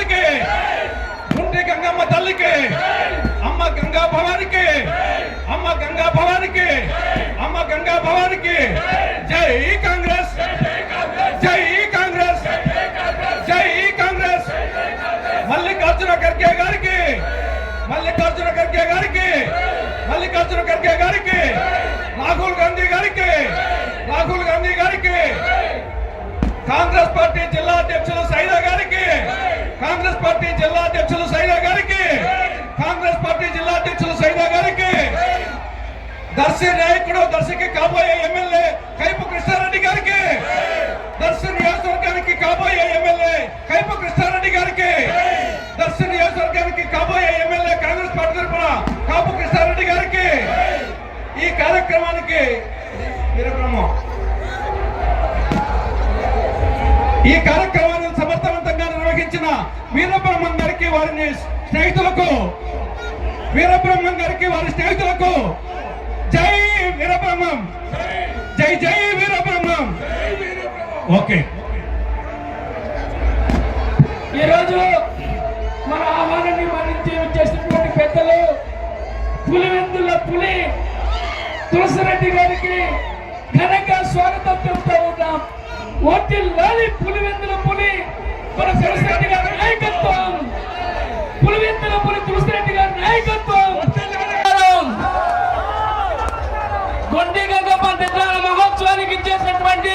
తల్లికి. గుంటి గంగమ్మ తల్లికి. అమ్మ గంగా భవానికి. అమ్మ గంగా భవానికి. అమ్మ గంగా భవానికి. జై కాంగ్రెస్. జై కాంగ్రెస్. జై కాంగ్రెస్. మల్లికార్జున ఖర్గే గారికి. మల్లికార్జున ఖర్గే గారికి. మల్లికార్జున ఖర్గే గారికి. రాహుల్ గాంధీ గారికి. రాహుల్ గాంధీ గారికి. కాంగ్రెస్ పార్టీ జిల్లా అధ్యక్షులు కాంగ్రెస్ పార్టీ జిల్లా అధ్యక్షులు సైదా గారికి కాంగ్రెస్ పార్టీ జిల్లా అధ్యక్షులు సైదా గారికి దర్శి నాయకుడు దర్శికి కాబోయే ఎమ్మెల్యే కైపు కృష్ణారెడ్డి గారికి దర్శి నియోజకవర్గానికి కాబోయే ఎమ్మెల్యే కైపు కృష్ణారెడ్డి గారికి దర్శి నియోజకవర్గానికి కాబోయే ఎమ్మెల్యే కాంగ్రెస్ పార్టీ తరఫున కాపు కృష్ణారెడ్డి గారికి ఈ కార్యక్రమానికి ఈ కార్యక్రమాన్ని సమర్థ నిర్వహించిన వీరబ్రహ్మం గారికి వారిని స్నేహితులకు వీరబ్రహ్మం గారికి వారి స్నేహితులకు జై వీరబ్రహ్మం. జై జై వీరబ్రహ్మం. ఓకే. ఈరోజు మన ఆహ్వానాన్ని మన్నించి చేసినటువంటి పెద్దలు పులివెందుల పులి తులసిరెడ్డి గారికి ఘనంగా స్వాగతం చెబుతా ఉన్నాం. ఓటి లాలి పులివెందుల పులి మన తులసిరెడ్డి గారి నాయకత్వం. పులివెందుల పులి తులసిరెడ్డి గారి నాయకత్వం. గొండి గంగమ్మ తిట్టాల మహోత్సవానికి ఇచ్చేసినటువంటి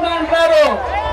tengan claro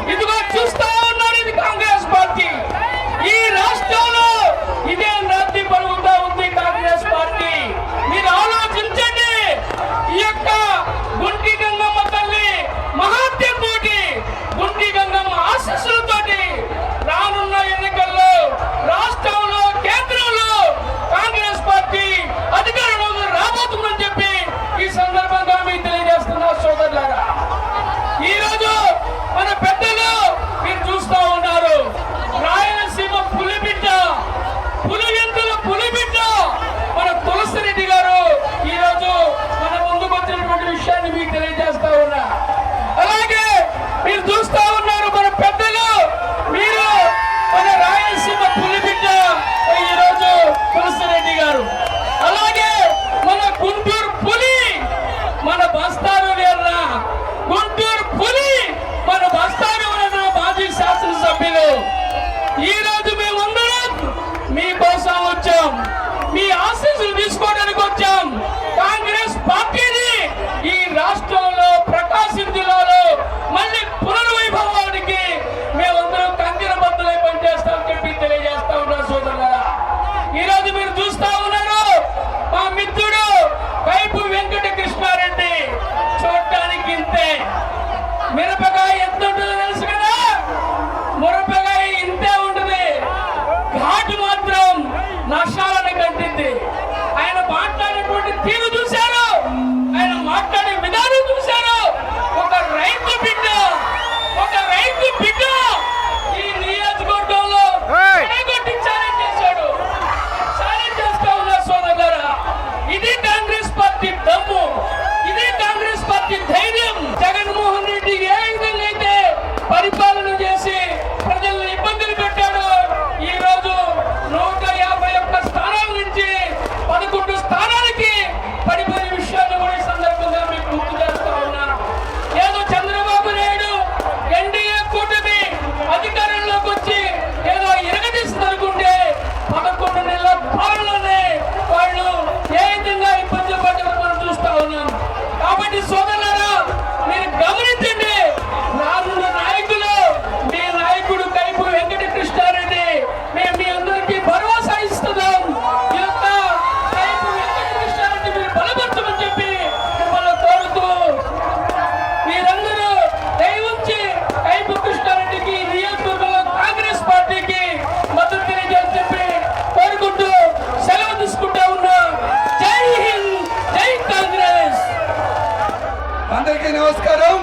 అందరికీ నమస్కారం.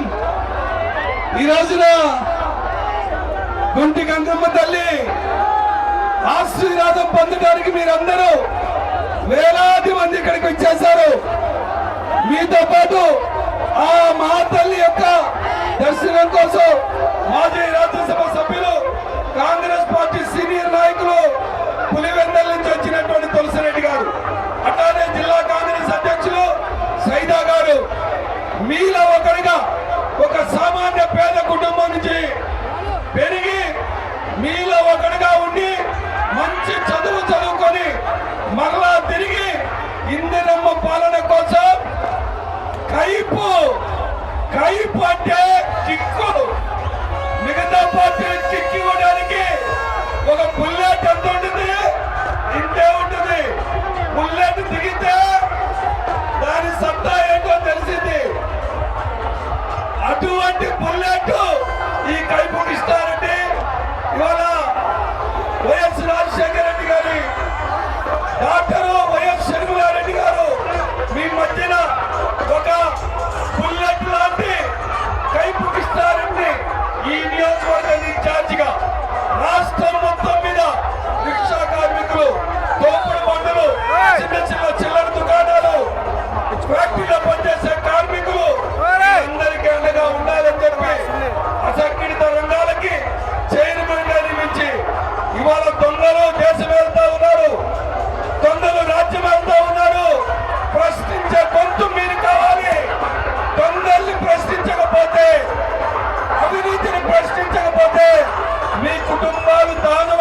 ఈ రోజున గుంటి గంగమ్మ తల్లి ఆశీర్వాదం పొందడానికి మీరందరూ వేలాది మంది ఇక్కడికి వచ్చేసారు మీతో పాటు ఆ మా తల్లి యొక్క దర్శనం కోసం మాజీ రాజ్యసభ కుటుంబాలు దానం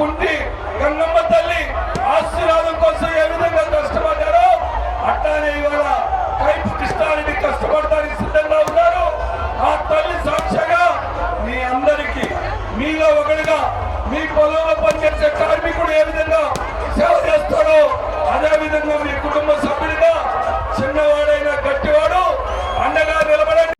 కుంటి గంగమ్మ తల్లి ఆశీర్వాదం కోసం ఏ విధంగా కష్టపడ్డారో అట్లానే ఇవాళ కైపు కృష్ణానికి కష్టపడడానికి సిద్ధంగా ఉన్నారు. ఆ తల్లి సాక్ష్యంగా మీ అందరికీ మీలో ఒకడిగా మీ పొలంలో పనిచేసే కార్మికుడు ఏ విధంగా సేవ చేస్తాడో అదే విధంగా మీ కుటుంబ సభ్యుడిగా చిన్నవాడైనా గట్టివాడు అండగా నిలబడండి.